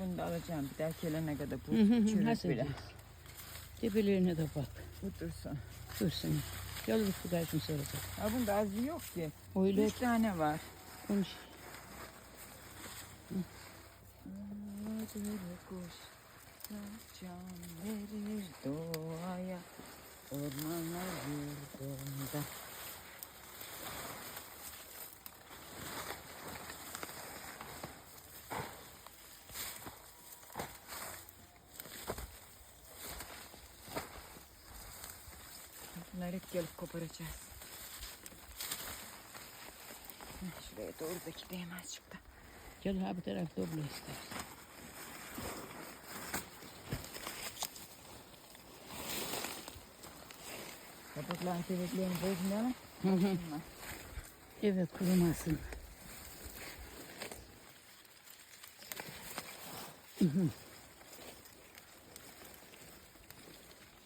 bunu da alacağım. Bir daha gelene kadar bu çürük bile. Tepelerine de bak. Bu dursun. Dursun. Bu karşım soracak. Ha bunda azı yok ki. Öyle Üç tane var. konuş. Kuş can verir doğaya Ormana yurdunda Bunları hep gelip koparacağız. Şuraya doğru da gideyim azıcık da. Gel ha bu taraf topla istersen. Kabukların köpeklerini bozmayalım. Hı hı. Evet kurumasın.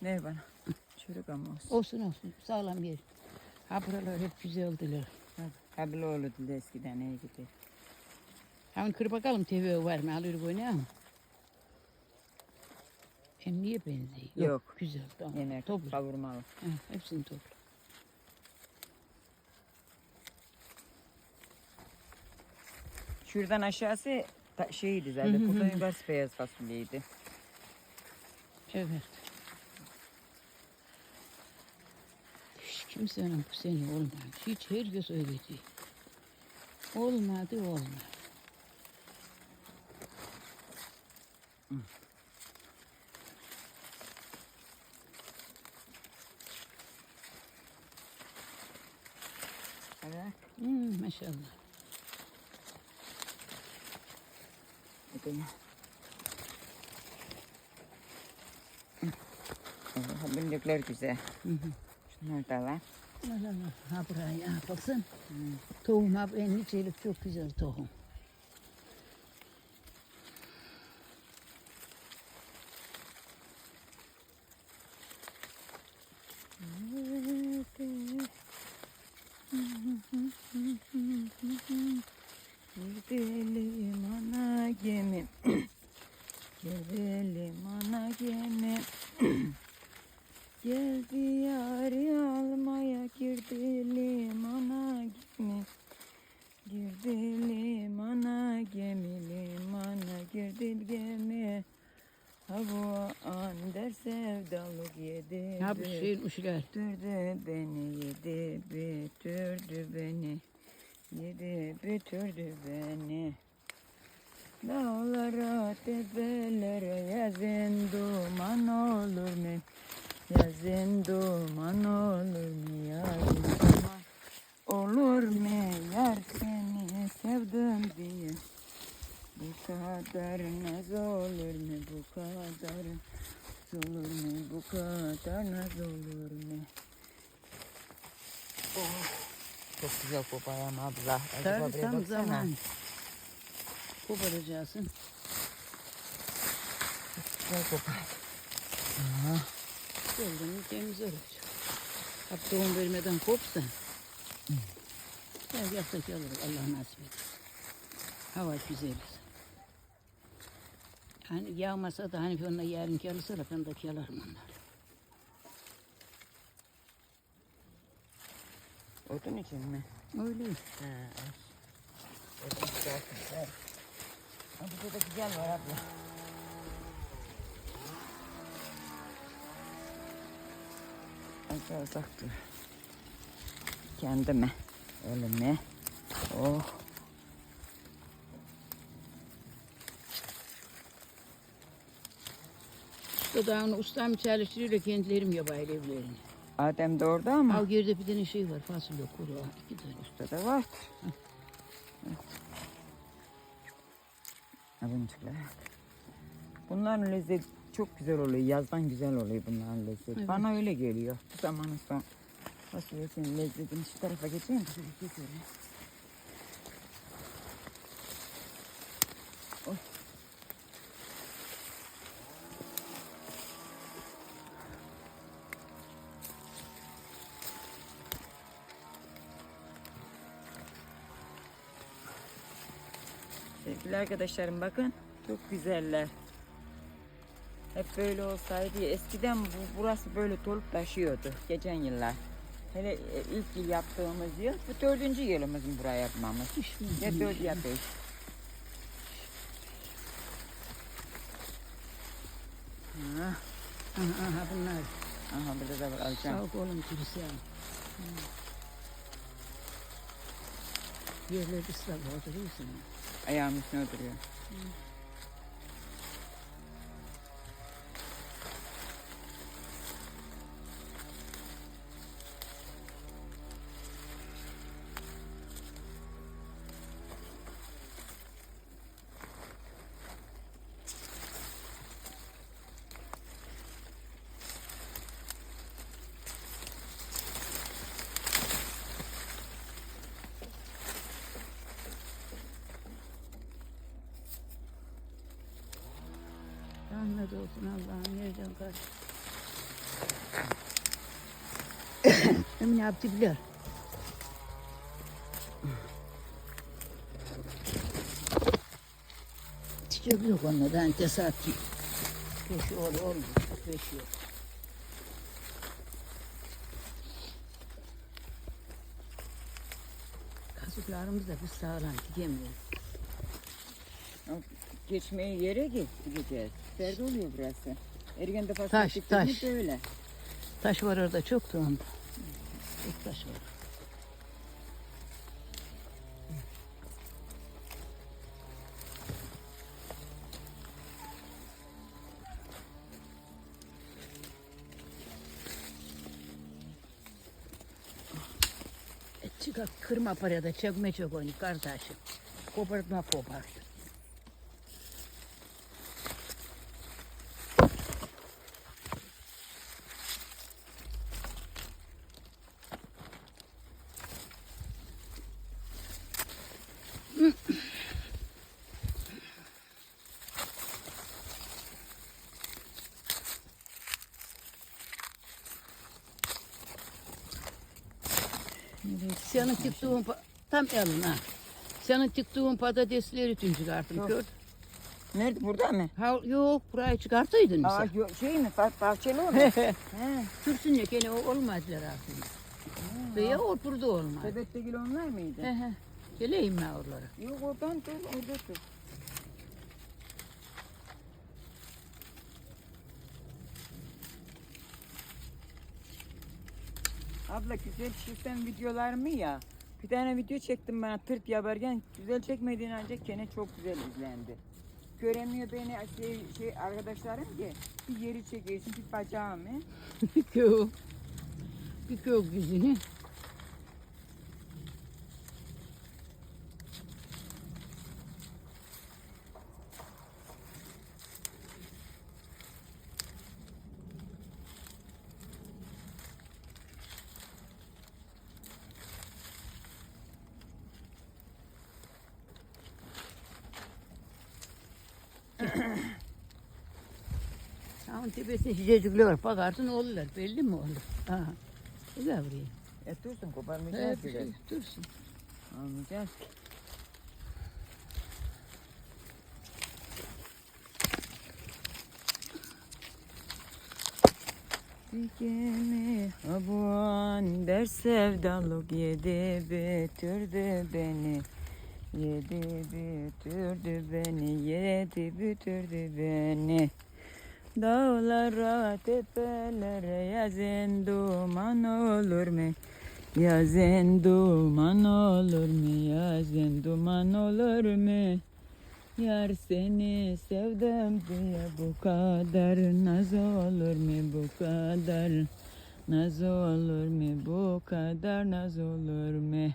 Ne bana? Çürük ama olsun. Olsun olsun sağlam yer. Ha buralar hep güzeldiler. Ha bile olurdu eskiden iyi gidiyor. Hemen kır bakalım TV var mı alır bu ne ama. Hem niye benziyor? Yok. Güzel tamam. Yine Topla. kavurmalı. Ha, hepsini topla. Şuradan aşağısı ta- şeydi zaten. Buradan yukarısı beyaz fasulyeydi. Evet. Hiç kimsenin bu sene olmadı. Hiç herkes öyle değil. Olmadı olmadı. Evet. Hmm, maşallah. Ha, Bunduklar güzel. Hı hı. Şunlar da var. La la la. Ha buraya baksın. Tohum ha en nicelik çok güzel tohum. Gidelim ana gemi. Gidelim ana gemi. Geldi yarı almaya girdi limana gemi. Girdi limana gemi limana girdi gemi. Ha bu an der sevdalık yedi. Ha bu şeyin uşlar. Götürdü beni yedi bitirdi beni Yedi bitirdi beni Dağlara tepelere yazın duman olur mu? Yazın duman olur mu? Yazın duman olur mu? Yar seni sevdim diye Bu kadar naz olur mu? Bu kadar olur mu? Bu kadar naz olur mu? Çok güzel koparım abla. Tabii tam zaman. Koparacaksın. Güzel kopar. Geldiğini temiz olacak. Hep tohum vermeden kopsa. Gel yapsak alırız Allah nasip eder. Hava güzel. Hani yağmasa da hani onunla yarınki alırsa da ben de yalarım onlar. Odun için mi? Öyle. He. Odun güzel. Ha, burada da güzel var abla. Az uzak dur. Kendime. Elime. Oh. Usta dağını ustam çalıştırıyor kendilerim yapıyor evlerini. Adem de orada ama. Al geride bir tane şey var fasulye kuru ha, iki tane. Burada da var. Abincikler. Bunların lezzeti çok güzel oluyor. Yazdan güzel oluyor bunların lezzeti. Evet. Bana öyle geliyor. Bu zamanın son fasulyesinin lezzetini şu tarafa geçeyim. de şöyle geçelim. Oy. Sevgili arkadaşlarım bakın. Çok güzeller. Hep böyle olsaydı eskiden bu, burası böyle dolup taşıyordu geçen yıllar. Hele e, ilk yıl yaptığımız yıl bu dördüncü yılımız buraya yapmamız. Ya dört ya beş. Ha, Aha, aha bunlar. aha burada da var Sağ alacağım. kolum kirisi Yerleri ıslak oturuyorsun. Ayağımın üstüne oturuyor. Rahmet olsun Allah'ım nereden kaç. Emine abdi bilir. Çiçek yok onlardan tesadüf. Beş oğlu olmuş. Beş yok. Kazıklarımız da biz sağlam gidemiyoruz. Geçmeye yere git gideceğiz. Serde oluyor burası. Ergen defasında Taş, taş. böyle. Taş var orada çok da onda. Çok taş var. E, çıkar kırma paraya da çekme çok onu kardeşim. Kopartma kopart. Senin tıktığın pa- tam ha. Senin tıktığın patatesleri tüm çıkarttım. Yok. Gör. Nerede burada mı? Ha, yok burayı çıkartıydın mı Aa, sen? yo- şey mi? Bah bahçeli olur. He. Türsün ya gene o olmadılar artık. Veya o burada olmaz. Sebettegil onlar mıydı? He he. Geleyim ben oralara. Yok oradan dur, orada dur. Abla güzel çizsen videolarımı ya. Bir tane video çektim ben tırt yaparken güzel çekmediğin ancak gene çok güzel izlendi. Göremiyor beni şey, şey arkadaşlarım ki bir yeri çekiyorsun bir bacağımı. Bir kök. Bir kök yüzünü. Sağın tepesinde cicecikler var. Bakarsın olurlar. Belli mi olur? Ha. Gel buraya. E dursun koparmayacağız Evet, şey, dursun. Almayacağız. Gemi abuan der sevdalık yedi bitirdi beni Yedi bitirdi beni yedi bitirdi beni Dağlara tepelere yazın duman olur mu? Yazın duman olur mu? Yazın duman olur mu? Yar seni sevdim diye bu kadar naz olur mu? Bu kadar naz olur mu? Bu kadar naz olur mu?